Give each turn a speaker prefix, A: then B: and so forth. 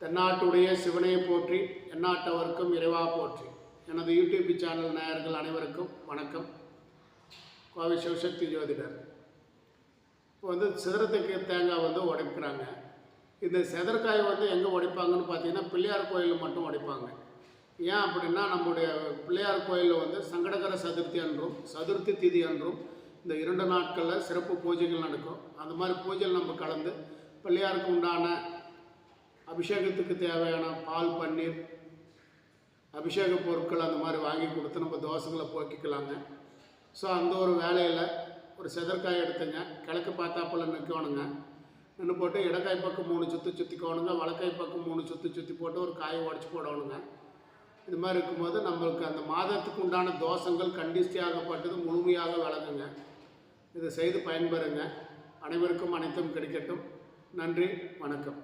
A: தென்னாட்டுடைய சிவனையை போற்றி எந்நாட்டவர்க்கும் இறைவா போற்றி. எனது யூடியூப் சேனல் நேயர்கள் அனைவருக்கும் வணக்கம். கோவை சிவசக்தி ஜோதிடர். இப்போ வந்து சிதறத்துக்கு தேங்காய் வந்து உடைக்கிறாங்க. இந்த செதற்காய் வந்து எங்கே உடைப்பாங்கன்னு பார்த்தீங்கன்னா பிள்ளையார் கோயிலில் மட்டும் உடைப்பாங்க. ஏன் அப்படின்னா நம்முடைய பிள்ளையார் கோயிலில் வந்து சங்கடகர சதுர்த்தி அன்றும் சதுர்த்தி திதி அன்றும் இந்த இரண்டு நாட்களில் சிறப்பு பூஜைகள் நடக்கும். அந்த மாதிரி பூஜையில் நம்ம கலந்து பிள்ளையாருக்கு உண்டான அபிஷேகத்துக்கு தேவையான பால் பன்னீர் அபிஷேக பொருட்கள் அந்த மாதிரி வாங்கி கொடுத்து நம்ம தோசைகளை போக்கிக்கலாங்க. ஸோ அந்த ஒரு வேலையில் ஒரு செதற்காய் எடுத்துங்க. கிழக்கு பார்த்தாப்பில் நிற்கணுங்க நின்று போட்டு இடக்காய் பக்கம் மூணு சுற்றி சுற்றிக்கோணுங்க வலக்காய் பக்கம் மூணு சுற்றி சுற்றி போட்டு ஒரு காயை உடச்சி போடணுங்க. இது மாதிரி இருக்கும்போது நம்மளுக்கு அந்த மாதத்துக்கு உண்டான தோஷங்கள் கண்டிஸ்டியாகப்பட்டது முழுமையாக விளங்குங்க. இதை செய்து பயன்பெறுங்க. அனைவருக்கும் அனைத்தும் கிடைக்கட்டும். நன்றி வணக்கம்.